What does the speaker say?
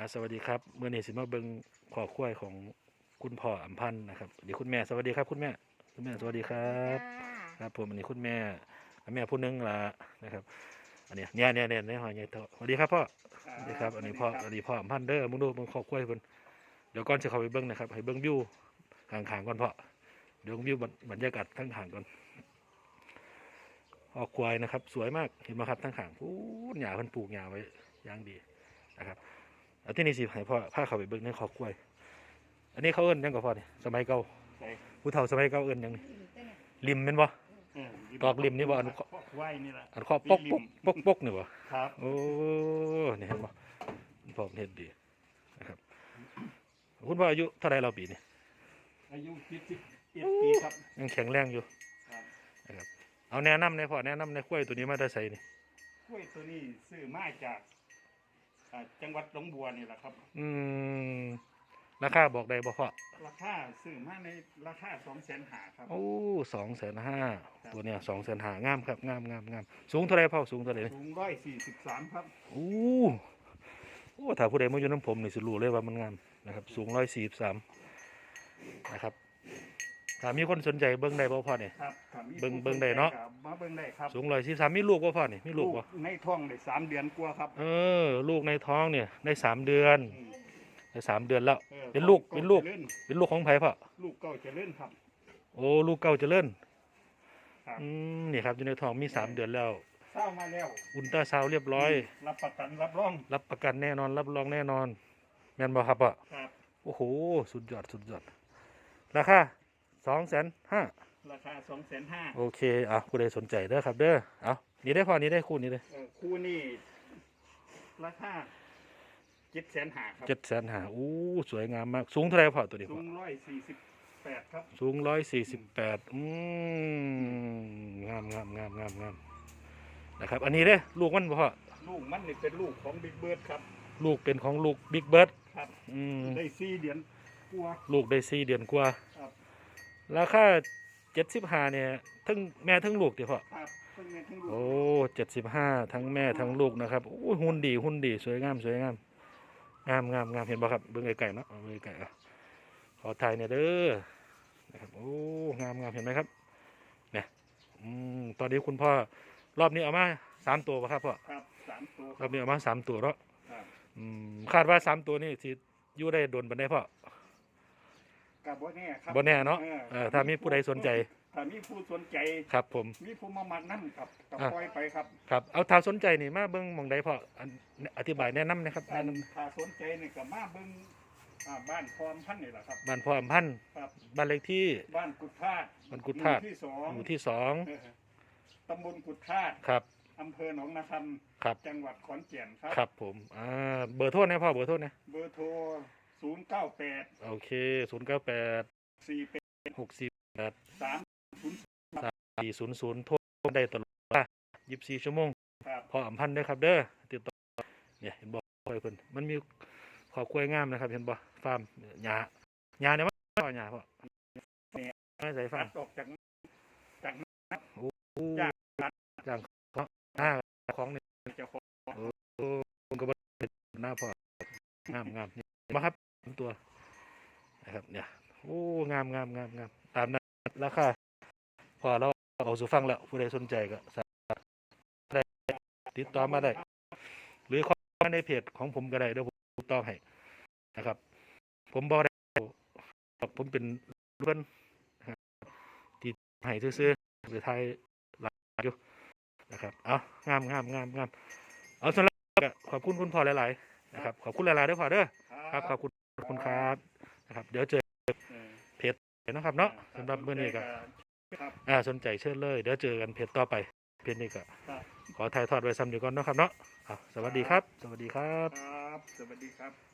อ่าสวัสดีครับเมื่อนี้สิมาเบิ่งขอคุ้ยของคุณพ่ออัมพันธ์นะครับเดี๋ยวคุณแม่สวัสดีครับ คุณแม่ คุณแม่สวัสดีครับครับผมอันนี้คุณแม่แม่ผู้หนึงละนะครับ อันนี้เนี่ยเนี่ยเนี่ยในหอยใหญ่โตสวัสดีครับพ่อสวัสดีครับ อันนี้พ่ออันนี้พ่ออัมพันธ์เด้อมึงดูมึงขอคุ้ยเพิ่นเดี๋ยวก่อนจะเข้าไปเบิ่งนะครับ ให้เบิ่งวิวข้างๆก่อนพ่อเดี๋ยววิวบรรยากาศข้างๆก่อนออกควายนะครับ สวยมากเห็นไหมครับทั้งข้างพูนหญ้าเพิ่นปลูกหญ้าไว้อย่างดีนะครับ อันที่นี่สิให้พ่อพาเขาไปเบิ่งในครอบครัวอันนี้เขาเอิ้นหยังก็พ่อนี่สมัยเก่าใช่ผู้เฒ่าสมัยเก่าเอิ้นหยังนี่ริมแม่นบ่เออตอกริมนี่บ่อันพวกไหวนี่ล่ะอันครอบปกปกปกปกนี่บ่ครับโอ้นี่เห็นบ่พ่อเฮ็ดดีนะครับคุณพ่ออายุเท่าไหร่เราปีนี้อายุ71ปีครับ ยังแข็งแรงอยู่ครับ นะครับเอาแนะนำในพ่อแนะนำในกล้วยตัวนี้มาแต่ไสนี่ กล้วยตัวนี้ซื้อมาจาก อ่าจังหวัดหนองบัวนี่แหละครับ อืมราคาบอกได้บ่พ่อราคาซื้อมาในราคา200,000หาครับ โอ้สองแสนห้าครับตัวเนี้ยสองแสนห้างามครับงามงามงามสูงเท่าไหรพ่อสูงเท่าไหรสูง143ครับ โอ้โอ้ถ้าผู้ใดมาอยู่น้ำผมนี่สิรู้เลยว่ามันงามนะครับ สูงร้อยสี่สิบสามนะครับ ถ้ามีคนสนใจเบิ้งได้บ่พ่อเนี่ย ครับถ้ามีเบิ่งผู้เบิ่งได้เนาะ สใจก็มาเบิ่งได้ครับสูงร้อยสี่สามมีลูกบ่พ่อนี่มีลูกบ่ในท้องได้สามเดือนกว่าครับเออ ลูกในท้องเนี่ยในสามเดือน อืมในสามเดือนแล้ว ออเป็นลูกาเป็นลูกจริญเป็นลูกของไผพ่อ ลูกเก่าเจะเล่นครับ โอ้ลูกเก่าเจริญครับ อืมนี่ครับอยู่ในท้องมีสามเดือนแล้ว เศร้ามาแล้วอุลตราซาวด์เรียบร้อย รับประกันรับรองรับประกันแน่นอนรับรองแน่นอน แม่นบ่ครับพ่อ ครับโอ้โห สุดยอด สุดยอด ราคา สองแสนห้าราคาสองแสนห้าโอเคอะผู้ใดสนใจเด้อครับ เด้อเอานี่ได้พอนี้ได้คู่นี้เลยคู่นี่ราคาเจ็ดแสนหาครับเจ็ดแสนหาอู้สวยงามมาก สูงเท่าไหรพอตัวนี้สูพองร้อยสี่สิบแปดครับ สูงร้อยสี่สิบแปดอืมงามงามงามงามงามนะครับ อันนี้เด้อลูกมันบ่พอลูกมันนี่เป็นลูกของบิ๊กเบิร์ดครับ ลูกเป็นของลูกบิ๊กเบิร์ดครับ อืมได้สี่เดือนกลัวาลูกได้สี่เดือนกว่าครับ ราคาเจ็ดสิบห้าเนี่ยทั้งแม่ทั้งลูกเดี๋ยวพอครับเพิ่งเงินทั้งลูกโอ้เจ็ดสิบห้าทั้งแม่ทั้งลูกนะครับโอ้ยหุ่นดีหุ่นดีสวยงามสวยงามงามงามงามเห็นบ่ครับเบิ่งไกลๆเนาะเอาเบิ่งไกลๆอะขอถ่ายเนี่ยเด้อนะครับโอ้งามงามเห็นไหมครับเนี่ยอืมตอนนี้คุณพ่อรอบนี้เอามาสามตัวป่ะครับพ่อครับสามตัวรอบนี้เอามาสามตัวเนาะครับอืมคาดว่าสามตัวนี่สิอยู่ได้โดนบันไดพ่อ กับบ่แน่ครับบ่แน่เนาะออเออถ้ามีผู้ใดสนใจถ้ามีผู้สนใจครับ ผมมีผู้มามักนั่นกับกับอะปล่อยไปครับครับเอาถ้าสนใจนี่มาเบิ่งหมองใดพ่ออันอธิบายแนะนำนะครับถ้าแนะนำถ้าสนใจนี่ก็มาเบิ่งอ่าบ้านพรพันธุ์นี่แหละครับบ้านพ่ออำพันธ์ครับบ้านเลขที่บ้านกุดธาตุบ้านกุดธาตุหมู่ที่สองหมู่ที่สองเออตำบลกุดธาตุครับอำเภอหนองนาคครับำจังหวัดขอนแก่นครับครับผมอ่าเบอร์โทษนะพ่อเบอร์โทษนะเบอร์โทร 0 9 8โอเคศูนย์เก้าแปด4 8หกสี่แปด3สี่ศูนย์ศูนย์โทรได้ตลอดยี่สิบสี่ชั่วโมง ครับพออำพันธ์เด้อครับ เด้อติดต่อเนี่ยเห็นบอกคอยเพิ่นมันมีขอบกล้วยงามนะครับ เห็นบ่ฟาร์มหญ้าหญ้าเนี่ยมันพ่อหญ้าพ่อไม่ใส่ฟาตัร์มดออกจากจากอู้จ้างจ้างเขาหน้าของเนี่ยเจ้าของมันก็บ่เป็นหน้าพ่องามงามนี่มาครับสาม ตัวนะครับเนี่ยโอ้งามงามงามงามตามนั้นราคาพอเราเอาสู่ฟังแล้วผู้ใดสนใจก็สามารถได้ติดต่อมาได้ หรือเข้ามาในเพจของผมก็ได้เดี๋ยวผมติดต่อให้นะครับ ผมบอกได้ผมเป็นเพื่อนที่ให้ซื้อหรือไทยหลักอยู่นะครับเอางามงามงามงามเอาสำหรับก็ขอบคุณคุณพ่อหลาย ๆ นะครับ ขอบคุณหลาย ๆ ด้วยพ่อเด้อครับขอบคุณ ขอบคุณครับนะครับ เดี๋ยวเจอเออกันนะครับเนาะสำหรับมื้อนี้ก็ครับอ่าสนใจเชิญเลย เดี๋ยวเจอกันเพจต่อไปเพจนี้ก็ครับขอถ่ายทอดไว้ซ้ำเดียวก่อนเนาะครับเนาะอะสวัสดีครับ สวัสดีครับครับสวัสดีครับ